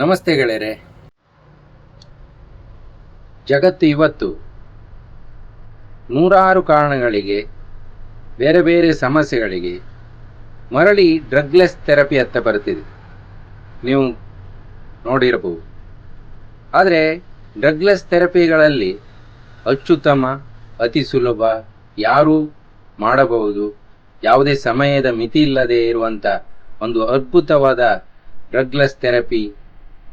ನಮಸ್ತೆ ಗೆಳೆಯರೆ. ಜಗತ್ತು ಇವತ್ತು ನೂರಾರು ಕಾರಣಗಳಿಗೆ, ಬೇರೆ ಬೇರೆ ಸಮಸ್ಯೆಗಳಿಗೆ ಮರಳಿ ಡ್ರಗ್ಲೆಸ್ ಥೆರಪಿ ಹತ್ತ ಬರುತ್ತಿದೆ. ನೀವು ನೋಡಿರಬಹುದು. ಆದರೆ ಡ್ರಗ್ಲೆಸ್ ಥೆರಪಿಗಳಲ್ಲಿ ಅತ್ಯುತ್ತಮ, ಅತಿ ಸುಲಭ ಯಾರೂ ಮಾಡಬಹುದು. ಯಾವುದೇ ಸಮಯದ ಮಿತಿ ಇಲ್ಲದೆ ಇರುವಂಥ ಒಂದು ಅದ್ಭುತವಾದ ಡ್ರಗ್ಲೆಸ್ ಥೆರಪಿ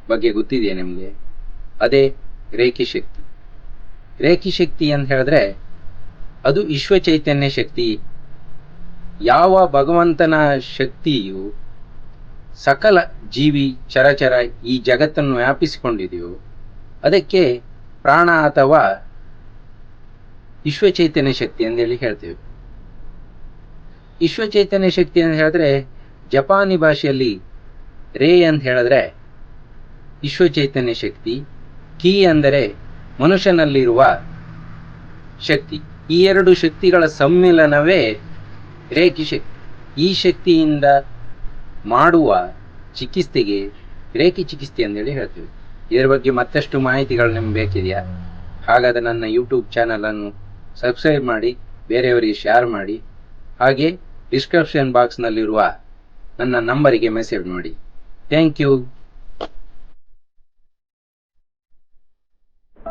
ಬಗ್ಗೆ ಗೊತ್ತಿದೆಯಾ ನಿಮಗೆ? ಅದೇ ರೇಖಿ ಶಕ್ತಿ. ರೇಖಿ ಶಕ್ತಿ ಅಂತ ಹೇಳಿದ್ರೆ ಅದು ವಿಶ್ವ ಚೈತನ್ಯ ಶಕ್ತಿ. ಯಾವ ಭಗವಂತನ ಶಕ್ತಿಯು ಸಕಲ ಜೀವಿ ಚರಚರ ಈ ಜಗತ್ತನ್ನು ವ್ಯಾಪಿಸಿಕೊಂಡಿದೆಯೋ ಅದಕ್ಕೆ ಪ್ರಾಣ ಅಥವಾ ವಿಶ್ವಚೈತನ್ಯ ಶಕ್ತಿ ಅಂತೇಳಿ ಹೇಳ್ತೇವೆ. ವಿಶ್ವ ಚೈತನ್ಯ ಶಕ್ತಿ ಅಂತ ಹೇಳಿದ್ರೆ ಜಪಾನಿ ಭಾಷೆಯಲ್ಲಿ ರೇ ಅಂತ ಹೇಳಿದ್ರೆ ವಿಶ್ವ ಚೈತನ್ಯ ಶಕ್ತಿ, ಕಿ ಅಂದರೆ ಮನುಷ್ಯನಲ್ಲಿರುವ ಶಕ್ತಿ. ಈ ಎರಡು ಶಕ್ತಿಗಳ ಸಮ್ಮಿಲನವೇ ರೇಖಿ ಶಕ್ತಿ. ಈ ಶಕ್ತಿಯಿಂದ ಮಾಡುವ ಚಿಕಿತ್ಸೆಗೆ ರೇಖಿ ಚಿಕಿತ್ಸೆ ಅಂತೇಳಿ ಹೇಳ್ತೀವಿ. ಇದರ ಬಗ್ಗೆ ಮತ್ತಷ್ಟು ಮಾಹಿತಿಗಳು ನಿಮ್ಗೆ ಬೇಕಿದೆಯಾ? ಹಾಗಾದ ನನ್ನ ಯೂಟ್ಯೂಬ್ ಚಾನಲನ್ನು ಸಬ್ಸ್ಕ್ರೈಬ್ ಮಾಡಿ, ಬೇರೆಯವರಿಗೆ ಶೇರ್ ಮಾಡಿ, ಹಾಗೆ ಡಿಸ್ಕ್ರಿಪ್ಷನ್ ಬಾಕ್ಸ್ನಲ್ಲಿರುವ ನನ್ನ ನಂಬರಿಗೆ ಮೆಸೇಜ್ ಮಾಡಿ. Thank you